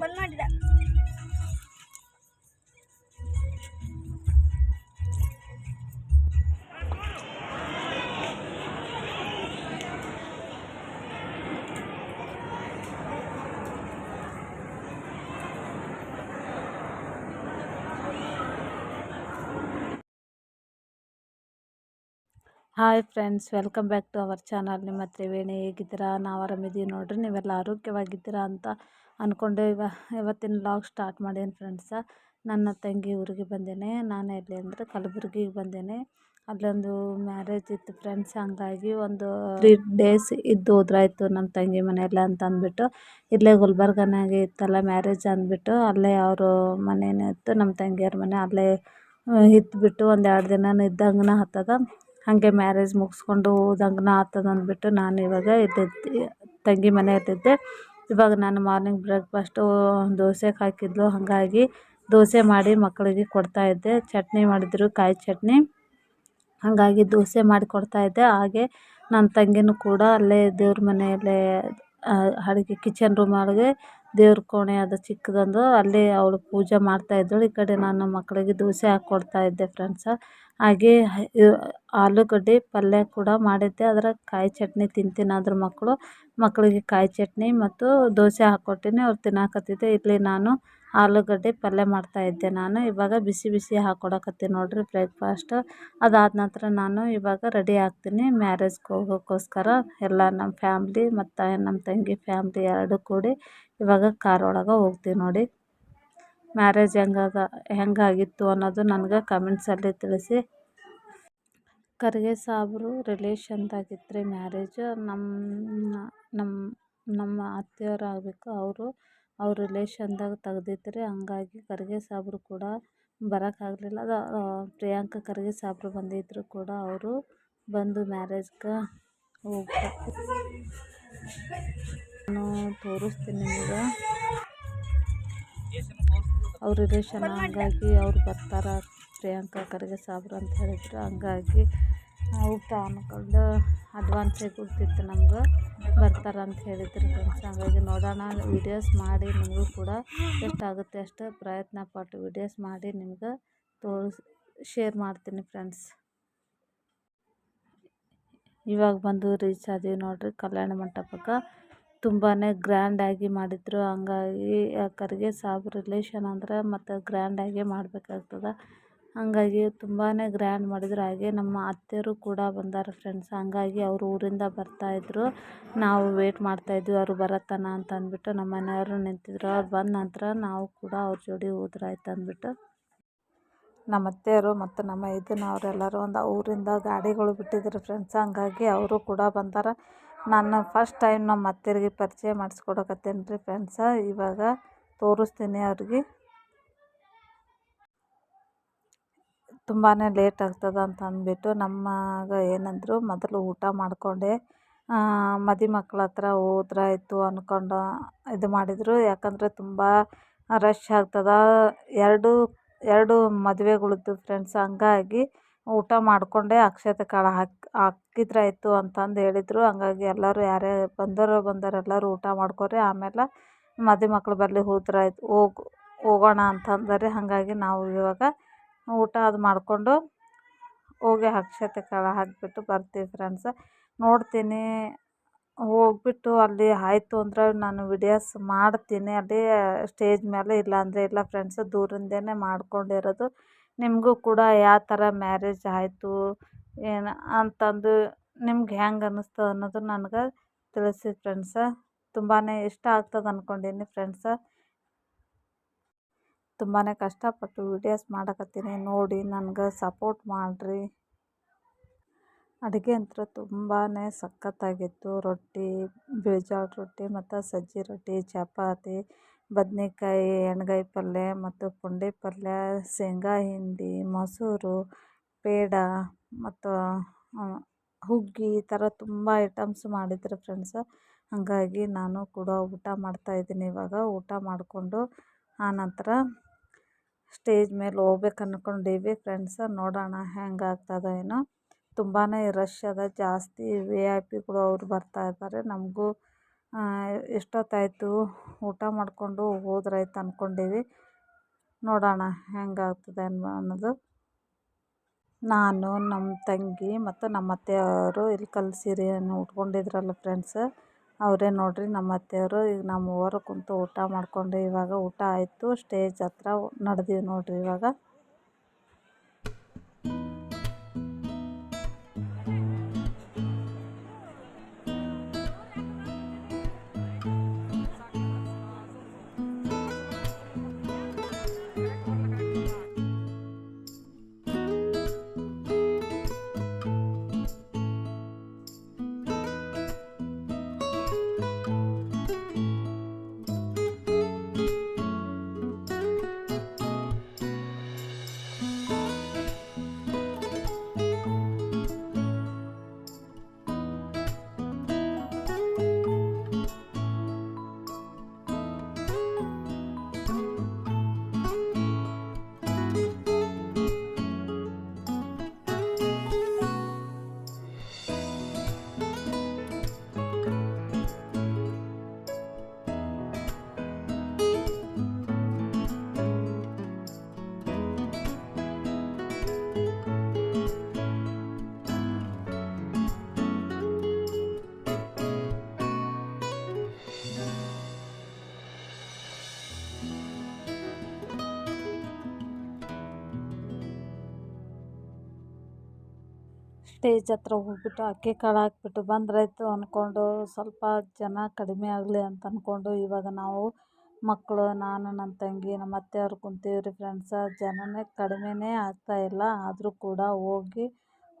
ಬಂದ್ ಮಾಡಿದ hi friends, welcome back to our channel. ನಿಮ್ಮ ತ್ರಿವೇಣಿ ಹೇಗಿದ್ದೀರಾ? ನಾವು ಆರಾಮಿದ್ದೀವಿ ನೋಡ್ರಿ, ನೀವೆಲ್ಲ ಆರೋಗ್ಯವಾಗಿದ್ದೀರಾ ಅಂತ ಅಂದ್ಕೊಂಡು ಇವ, ಇವತ್ತಿನ ಲಾಗ್ ಸ್ಟಾರ್ಟ್ ಮಾಡೀನಿ ಫ್ರೆಂಡ್ಸ. ನನ್ನ ತಂಗಿ ಊರಿಗೆ ಬಂದೇನೆ. ನಾನು ಎಲ್ಲಿ ಅಂದರೆ ಕಲಬುರ್ಗಿಗೆ ಬಂದೇನೆ. ಅಲ್ಲೊಂದು ಮ್ಯಾರೇಜ್ ಇತ್ತು ಫ್ರೆಂಡ್ಸ್, ಹಂಗಾಗಿ ಒಂದು ತ್ರೀ ಡೇಸ್ ಇದ್ದು ಹೋದ್ರಾಯ್ತು ನಮ್ಮ ತಂಗಿ ಮನೆಯಲ್ಲ ಅಂತ ಅಂದ್ಬಿಟ್ಟು. ಇಲ್ಲೇ ಗುಲ್ಬರ್ಗನಾಗೆ ಇತ್ತಲ್ಲ ಮ್ಯಾರೇಜ್ ಅಂದ್ಬಿಟ್ಟು. ಅಲ್ಲೇ ಅವರು ಮನೇನೇ ಇತ್ತು ನಮ್ಮ ತಂಗಿಯವ್ರ ಮನೆ ಅಲ್ಲೇ ಇದ್ಬಿಟ್ಟು ಒಂದು ಎರಡು ದಿನ ಇದ್ದಂಗೆ ಹತ್ತದ. ಹಾಗೆ ಮ್ಯಾರೇಜ್ ಮುಗಿಸ್ಕೊಂಡು ಹೋದಂಗನ ಆಗ್ತದ ಅಂದ್ಬಿಟ್ಟು ನಾನು ಇವಾಗ ತಂಗಿ ಮನೆಯಲ್ಲಿದ್ದೆ ಇವಾಗ ನಾನು ಮಾರ್ನಿಂಗ್ ಬ್ರೇಕ್ಫಾಸ್ಟು ದೋಸೆಗೆ ಹಾಕಿದ್ಲು. ಹಾಗಾಗಿ ದೋಸೆ ಮಾಡಿ ಮಕ್ಕಳಿಗೆ ಕೊಡ್ತಾಯಿದ್ದೆ ಚಟ್ನಿ ಮಾಡಿದ್ರು, ಕಾಯಿ ಚಟ್ನಿ. ಹಾಗಾಗಿ ದೋಸೆ ಮಾಡಿ ಕೊಡ್ತಾಯಿದ್ದೆ ಹಾಗೆ ನನ್ನ ತಂಗಿನೂ ಕೂಡ ಅಲ್ಲೇ ದೇವ್ರ ಮನೆಯಲ್ಲೇ ಅಡುಗೆ ಕಿಚನ್ ರೂಮ್ ಒಳಗೆ ದೇವ್ರ ಕೋಣೆ ಅದು ಚಿಕ್ಕದೊಂದು. ಅಲ್ಲಿ ಅವಳು ಪೂಜೆ ಮಾಡ್ತಾಯಿದ್ದಳು ಈ ಕಡೆ ನಾನು ಮಕ್ಕಳಿಗೆ ದೋಸೆ ಹಾಕ್ಕೊಡ್ತಾಯಿದ್ದೆ ಫ್ರೆಂಡ್ಸ ಹಾಗೆ ಆಲೂಗಡ್ಡೆ ಪಲ್ಯ ಕೂಡ ಮಾಡಿದ್ದೆ. ಅದರ ಕಾಯಿ ಚಟ್ನಿ ತಿಂತೀನಾದ್ರೂ ಮಕ್ಕಳು. ಮಕ್ಕಳಿಗೆ ಕಾಯಿ ಚಟ್ನಿ ಮತ್ತು ದೋಸೆ ಹಾಕ್ಕೊಟ್ಟೀನಿ ಅವ್ರು ತಿನ್ನಕತ್ತಿದ್ದೆ. ಇಲ್ಲಿ ನಾನು ಆಲೂಗಡ್ಡೆ ಪಲ್ಯ ಮಾಡ್ತಾಯಿದ್ದೆ ನಾನು. ಇವಾಗ ಬಿಸಿ ಬಿಸಿ ಹಾಕ್ಕೊಡಕತ್ತೀನಿ ನೋಡಿರಿ ಬ್ರೇಕ್ಫಾಸ್ಟ್. ಅದಾದ ನಂತರ ನಾನು ಇವಾಗ ರೆಡಿ ಆಗ್ತೀನಿ ಮ್ಯಾರೇಜ್ಗೆ ಹೋಗೋಕ್ಕೋಸ್ಕರ. ಎಲ್ಲ ನಮ್ಮ ಫ್ಯಾಮ್ಲಿ ಮತ್ತು ನಮ್ಮ ತಂಗಿ ಫ್ಯಾಮ್ಲಿ ಎರಡು ಕೂಡಿ ಇವಾಗ ಕಾರ್ ಒಳಗೆ ಹೋಗ್ತೀವಿ ನೋಡಿ. ಮ್ಯಾರೇಜ್ ಹೆಂಗದ, ಹೆಂಗಾಗಿತ್ತು ಅನ್ನೋದು ನನಗೆ ಕಮೆಂಟ್ಸಲ್ಲಿ ತಿಳಿಸಿ. ಖರ್ಗೆ ಸಾಬ್ರು ರಿಲೇಷನ್ದಾಗಿತ್ತು ರೀ ಮ್ಯಾರೇಜ್ ನಮ್ಮ ನಮ್ಮ ನಮ್ಮ ಅತ್ತೆಯವ್ರು ಆಗಬೇಕು ಅವರು, ಅವ್ರ ರಿಲೇಷನ್ದಾಗ ತೆಗ್ದಿತ್ತು ರೀ ಹಂಗಾಗಿ ಖರ್ಗೆ ಸಾಬ್ರು ಕೂಡ ಬರೋಕ್ಕಾಗಲಿಲ್ಲ ಅದು ಪ್ರಿಯಾಂಕ ಖರ್ಗೆ ಸಾಬ್ರು ಬಂದಿದ್ದರು ಕೂಡ ಅವರು ಬಂದು ಮ್ಯಾರೇಜ್ಗೆ ಹೋಗ್ತಾರೆ ನಾನು ತೋರಿಸ್ತೀನಿ ನಿಮಗೆ ಅವ್ರ ರಿಲೇಷನ್ ಹಂಗಾಗಿ ಅವ್ರು ಬರ್ತಾರೆ ಪ್ರಿಯಾಂಕ ಖರ್ಗೆ ಸಾಬ್ರು ಅಂತ ಹೇಳಿದ್ರು. ಹಂಗಾಗಿ ಊಟ ಅಂದ್ಕೊಂಡು ಅಡ್ವಾನ್ಸೇ ಕೊಡ್ತಿತ್ತು ನಮ್ಗೆ. ಬರ್ತಾರೆ ಅಂತ ಹೇಳಿದ್ರು ಫ್ರೆಂಡ್ಸ್ ಹಂಗಾಗಿ ನೋಡೋಣ ವೀಡಿಯೋಸ್ ಮಾಡಿ ನಿಮಗೂ ಕೂಡ ಎಷ್ಟಾಗುತ್ತೆ ಅಷ್ಟು ಪ್ರಯತ್ನ ಪಟ್ಟು ವೀಡಿಯೋಸ್ ಮಾಡಿ ನಿಮ್ಗೆ ತೋರಿಸಿ ಶೇರ್ ಮಾಡ್ತೀನಿ ಫ್ರೆಂಡ್ಸ್ ಇವಾಗ ಬಂದು ರೀಚ್ ಆದೀವಿ ನೋಡಿರಿ, ಕಲ್ಯಾಣ ಮಂಟಪಕ್ಕೆ. ತುಂಬಾ ಗ್ರ್ಯಾಂಡಾಗಿ ಮಾಡಿದರು. ಹಂಗಾಗಿ ಕರಿಗೆ ಸಾಬ್ ರಿಲೇಷನ್ ಅಂದರೆ ಮತ್ತು ಗ್ರ್ಯಾಂಡಾಗಿ ಮಾಡಬೇಕಾಗ್ತದ. ಹಾಗಾಗಿ ತುಂಬಾ ಗ್ರ್ಯಾಂಡ್ ಮಾಡಿದ್ರು. ಹಾಗೆ ನಮ್ಮ ಅತ್ತೆಯರು ಕೂಡ ಬಂದಾರ ಫ್ರೆಂಡ್ಸ್ ಹಂಗಾಗಿ ಅವರು ಊರಿಂದ ಬರ್ತಾಯಿದ್ರು ನಾವು ವೇಟ್ ಮಾಡ್ತಾಯಿದ್ವಿ ಅವರು ಬರತ್ತನ ಅಂತ ಅಂದ್ಬಿಟ್ಟು ನಮ್ಮ ಮನೆಯವರು ನಿಂತಿದ್ರು. ಅವ್ರು ಬಂದ ನಂತರ ನಾವು ಕೂಡ ಅವ್ರ ಜೋಡಿ ಹೋದ್ರಾಯ್ತು ಅಂದ್ಬಿಟ್ಟು ನಮ್ಮ ಅತ್ತೆಯರು ಮತ್ತು ನಮ್ಮ ಇದನ್ನ ಅವರೆಲ್ಲರೂ ಒಂದು ಊರಿಂದ ಗಾಡಿಗಳು ಬಿಟ್ಟಿದ್ರು ಫ್ರೆಂಡ್ಸ್ ಹಂಗಾಗಿ ಅವರು ಕೂಡ ಬಂದಾರ. ನಾನು ಫಸ್ಟ್ ಟೈಮ್ ನಮ್ಮ ಅತ್ತೆಯರಿಗೆ ಪರಿಚಯ ಮಾಡಿಸ್ಕೊಡಕತ್ತೇನೆ ರೀ ಫ್ರೆಂಡ್ಸ ಇವಾಗ ತೋರಿಸ್ತೀನಿ ಅವ್ರಿಗೆ. ತುಂಬಾ ಲೇಟ್ ಆಗ್ತದೆ ಅಂತ ಅಂದ್ಬಿಟ್ಟು ನಮ್ಮಗ ಏನಂದರು ಮೊದಲು ಊಟ ಮಾಡಿಕೊಂಡೆ. ಮದಿ ಮಕ್ಳ ಹತ್ರ ಹೋದ್ರಾಯ್ತು ಅಂದ್ಕೊಂಡು ಇದು ಮಾಡಿದರು. ಯಾಕಂದರೆ ತುಂಬ ರಶ್ ಆಗ್ತದೆ. ಎರಡು ಎರಡು ಮದುವೆಗಳದ್ದು ಫ್ರೆಂಡ್ಸ್ ಹಂಗಾಗಿ ಊಟ ಮಾಡಿಕೊಂಡೆ. ಅಕ್ಷತೆ ಕಾಳು ಹಾಕಿ ಹಾಕಿದ್ರಾಯ್ತು ಅಂತಂದು ಹೇಳಿದ್ರು. ಹಂಗಾಗಿ ಎಲ್ಲರೂ ಯಾರೇ ಬಂದೋರು ಬಂದೋರು ಎಲ್ಲರೂ ಊಟ ಮಾಡ್ಕೊರಿ, ಆಮೇಲೆ ಮದುಮಕ್ಳು ಬರಲಿ ಹೋದ್ರಾಯ್ತು ಹೋಗ್, ಹೋಗೋಣ ಅಂತಂದರೆ ಹಾಗಾಗಿ ನಾವು ಇವಾಗ ಊಟ ಅದು ಮಾಡಿಕೊಂಡು ಹೋಗಿ ಅಕ್ಷತೆ ಕಾಳು ಹಾಕಿಬಿಟ್ಟು ಬರ್ತೀವಿ ಫ್ರೆಂಡ್ಸ ನೋಡ್ತೀನಿ, ಹೋಗ್ಬಿಟ್ಟು ಅಲ್ಲಿ ಆಯ್ತು ಅಂದ್ರೆ ನಾನು ವಿಡಿಯೋಸ್ ಮಾಡ್ತೀನಿ. ಅಲ್ಲಿ ಸ್ಟೇಜ್ ಮೇಲೆ ಇಲ್ಲಾಂದರೆ ಇಲ್ಲ ಫ್ರೆಂಡ್ಸ್ ದೂರಿಂದನೇ ಮಾಡ್ಕೊಂಡಿರೋದು. ನಿಮಗೂ ಕೂಡ ಯಾವ ಥರ ಮ್ಯಾರೇಜ್ ಆಯಿತು ಏನು ಅಂತಂದು ನಿಮ್ಗೆ ಹೆಂಗೆ ಅನ್ನಿಸ್ತು ಅನ್ನೋದು ನನಗೆ ತಿಳಿಸಿ ಫ್ರೆಂಡ್ಸ ತುಂಬಾ ಇಷ್ಟ ಆಗ್ತದೆ ಅಂದ್ಕೊಂಡೀನಿ ಫ್ರೆಂಡ್ಸ ತುಂಬಾ ಕಷ್ಟಪಟ್ಟು ವೀಡಿಯೋಸ್ ಮಾಡಕತ್ತೀನಿ. ನೋಡಿ, ನನಗೆ ಸಪೋರ್ಟ್ ಮಾಡಿರಿ. ಅಡುಗೆ ಅಂತೂ ತುಂಬಾ ಸಖತ್ತಾಗಿತ್ತು. ರೊಟ್ಟಿ ಬಿಳಿಜಾಳ ರೊಟ್ಟಿ ಮತ್ತು ಸಜ್ಜಿ ರೊಟ್ಟಿ, ಚಪಾತಿ, ಬದ್ನೆಕಾಯಿ, ಎಣ್ಗಾಯಿ ಪಲ್ಯ ಮತ್ತು ಪುಂಡಿ ಪಲ್ಯ, ಶೇಂಗಾ ಹಿಂಡಿ, ಮೊಸರು ಪೇಡ ಮತ್ತು ಹುಗ್ಗಿ ಈ ಥರ ತುಂಬ ಐಟಮ್ಸ್ ಮಾಡಿದ್ರು ಫ್ರೆಂಡ್ಸ್ ಹಾಗಾಗಿ ನಾನು ಕೂಡ ಊಟ ಮಾಡ್ತಾಯಿದ್ದೀನಿ ಇವಾಗ. ಊಟ ಮಾಡಿಕೊಂಡು ಆನಂತರ ಸ್ಟೇಜ್ ಮೇಲೆ ಹೋಗ್ಬೇಕು ಅಂದ್ಕೊಂಡೀವಿ ಫ್ರೆಂಡ್ಸ್ ನೋಡೋಣ ಹೆಂಗೆ ಆಗ್ತದೆ ಏನೋ. ತುಂಬಾ ರಶ್ ಅದ. ಜಾಸ್ತಿ ವಿ ಐ ಪಿಗಳು ಬರ್ತಾ ಬರ್ತಾಯಿದ್ದಾರೆ ನಮಗೂ ಎಷ್ಟೊತ್ತಾಯಿತು ಊಟ ಮಾಡಿಕೊಂಡು ಹೋದ್ರಾಯ್ತು ಅಂದ್ಕೊಂಡೀವಿ ನೋಡೋಣ ಹೆಂಗಾಗ್ತದೆ ಅನ್ನೋದು. ನಾನು ನಮ್ಮ ತಂಗಿ ಮತ್ತು ನಮ್ಮ ಅತ್ತೆಯವರು ಇಲ್ಲಿ ಕಲ್ಲು ಸೀರೆಯನ್ನು ಉಟ್ಕೊಂಡಿದ್ರಲ್ಲ ಫ್ರೆಂಡ್ಸ್ ಅವರೇ ನೋಡಿರಿ ನಮ್ಮ ಅತ್ತೆಯವರು ಈಗ ನಮ್ಮ ಮೂವರು ಕುಂತು ಊಟ ಮಾಡಿಕೊಂಡು ಇವಾಗ ಊಟ ಆಯಿತು ಸ್ಟೇಜ್ ಹತ್ರ ನಡೆದೀವಿ ನೋಡಿರಿ ಇವಾಗ. ಸ್ಟೇಜ್ ಹತ್ರ ಹೋಗ್ಬಿಟ್ಟು ಅಕ್ಕಿ ಕಾಳು ಹಾಕ್ಬಿಟ್ಟು ಬಂದ್ರಾಯ್ತು ಅಂದ್ಕೊಂಡು ಸ್ವಲ್ಪ ಜನ ಕಡಿಮೆ ಆಗಲಿ ಅಂತ ಅಂದ್ಕೊಂಡು ಇವಾಗ ನಾವು ಮಕ್ಕಳು, ನಾನು ನನ್ನ ತಂಗಿ, ನಮ್ಮ ಅತ್ತೆಯವ್ರು ಕುಂತೀವಿ ರೀ ಫ್ರೆಂಡ್ಸ ಜನನೇ ಕಡಿಮೆನೇ ಇಲ್ಲ. ಆದರೂ ಕೂಡ ಹೋಗಿ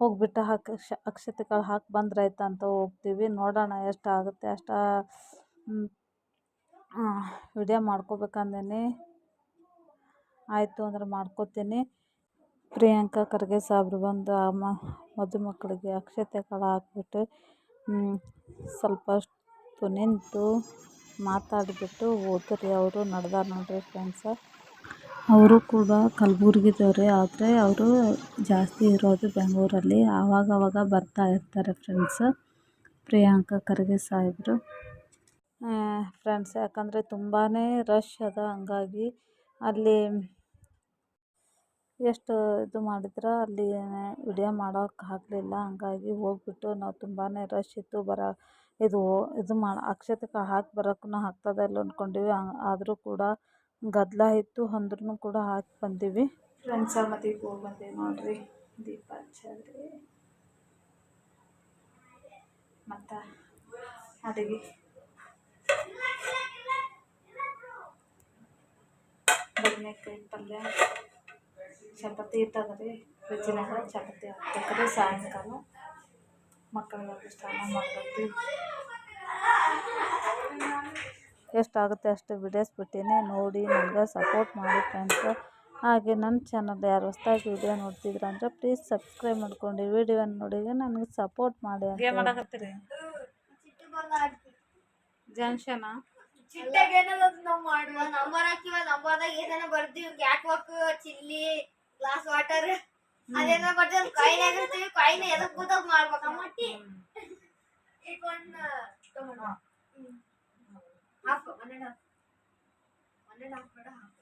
ಹೋಗ್ಬಿಟ್ಟು ಹಾಕಿ ಅಕ್ಷತೆ ಕಾಳು ಹಾಕಿ ಬಂದ್ರಾಯ್ತು ಅಂತ ಹೋಗ್ತೀವಿ. ನೋಡೋಣ ಎಷ್ಟು ಆಗುತ್ತೆ. ಅಷ್ಟು ವಿಡಿಯೋ ಮಾಡ್ಕೋಬೇಕಂದೇನಿ. ಆಯಿತು ಅಂದ್ರೆ ಮಾಡ್ಕೋತೀನಿ. ಪ್ರಿಯಾಂಕಾ ಖರ್ಗೆ ಸಾಬ್ರು ಬಂದು ಅಮ್ಮ ಮದುಮಕ್ಕಳಿಗೆ ಅಕ್ಷತೆ ಕಾಳು ಹಾಕ್ಬಿಟ್ಟು ಸ್ವಲ್ಪ ಹೊತ್ತು ನಿಂತು ಮಾತಾಡಿಬಿಟ್ಟು ಹೋದ್ರಿ ಅವರು, ನಡ್ದಾರ ನೋಡಿರಿ ಫ್ರೆಂಡ್ಸ ಅವರು ಕೂಡ ಕಲ್ಬುರ್ಗಿದವ್ರೆ, ಆದರೆ ಅವರು ಜಾಸ್ತಿ ಇರೋದು ಬೆಂಗಳೂರಲ್ಲಿ. ಆವಾಗವಾಗ ಬರ್ತಾ ಇರ್ತಾರೆ ಫ್ರೆಂಡ್ಸ್ ಪ್ರಿಯಾಂಕಾ ಖರ್ಗೆ ಸಾಹೇಬರು ಫ್ರೆಂಡ್ಸ್ ಯಾಕಂದರೆ ತುಂಬಾ ರಶ್ ಅದ ಹಂಗಾಗಿ. ಅಲ್ಲಿ ಎಷ್ಟು ಇದು ಮಾಡಿದ್ರೆ ಅಲ್ಲಿ ವಿಡಿಯೋ ಮಾಡೋಕೆ ಆಗಲಿಲ್ಲ. ಹಂಗಾಗಿ ಹೋಗ್ಬಿಟ್ಟು ನಾವು ತುಂಬಾ ರಶ್ ಇತ್ತು. ಬರೋ ಇದು ಇದು ಮಾಡಿ ಅಕ್ಷತೆ ಕಾಳು ಹಾಕಿ ಬರೋಕ್ಕೂ ಆಗ್ತದೋ ಇಲ್ಲೋ ಅಂದ್ಕೊಂಡ್ವಿ ಆದರೂ ಕೂಡ ಗದ್ದಲ ಇತ್ತು ಅಂದ್ರೂ ಕೂಡ ಹಾಕಿ ಬಂದೀವಿ. ಫ್ರೆಂಡ್ಸ ಮದುವೆಗೆ ಹೋಗಿ ಬಂದೀವಿ ನೋಡಿರಿ. ದೀಪ ಹಚ್ಚಿದ್ರಿ ಮತ್ತು ಅಡುಗೆ. ಬದನೆಕಾಯಿ ಪಲ್ಯ. ಚಪಾತಿ ರೀ ಫ್ರಿಜ್ಜಿನಾಗ ಚಪಾತಿ ಹಾಕ್ಬೇಕ್ರಿ ಸಾಯಂಕಾಲ ಮಕ್ಕಳಿಗೆ ಸ್ನಾನ ಮಾಡ್ಬೇಕು ಎಷ್ಟಾಗುತ್ತೆ ಅಷ್ಟು ಬಿಡಿಸ್ಬಿಟ್ಟಿನಿ. ನೋಡಿ ನನಗೆ ಸಪೋರ್ಟ್ ಮಾಡಿ ಫ್ರೆಂಡ್ಸ್ ಹಾಗೆ ನನ್ನ ಚಾನಲ್ ಯಾರು ಹೊಸ್ದಾಗಿ ವಿಡಿಯೋ ನೋಡ್ತಿದ್ರ ಅಂದರೆ ಪ್ಲೀಸ್ ಸಬ್ಸ್ಕ್ರೈಬ್ ಮಾಡ್ಕೊಂಡು ವಿಡಿಯೋನ ನೋಡಿ. ನನಗೆ ಸಪೋರ್ಟ್ ಮಾಡಿ ಅಂತ ಮಾಡಕತ್ತೀರಿ. ಜಂಕ್ಷನ ಚಿಟ್ಟಾಗ ಏನದ ನಾವ್ ಮಾಡುವ? ನಂಬರ್ ಹಾಕಿವ ನಂಬರ್ದಾಗ ಏನೇನ ಬರ್ತೀವಿ cat walk chilli glass water ಅದೇನ ಬರ್ತೀವಿ ಕಾಯಿನ್ ಆಗಿರ್ತೀವಿ ಕಾಯಿನ್ ಎದಕ್ ಗೊತ್ತಾಗ ಮಾಡ್ಬೇಕು ಅಮ್ಮಟ್ಟಿ ಇಟ್ಕೊಂಡ್ ಹಾಕು ಹನ್ನೆರಡು ಹಾಕು. ಹನ್ನೆರಡು ಹಾಕ್ಬೇಡ ಹಾಕು.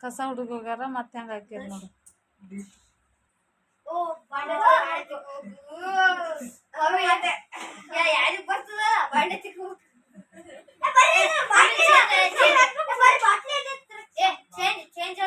ಕಸ ಹುಡುಗ ಹೋಗ್ಯಾರ ಮತ್ತೆ ಹೆಂಗೆ ಹಾಕಿರಿ ನೋಡಿ. ಓ ಬಾಂಡೆ ಆಯ್ತು. ಯಾರಿಗೆ ಬರ್ತದ ಚೇಂಜ್ ಚೇಂಜ್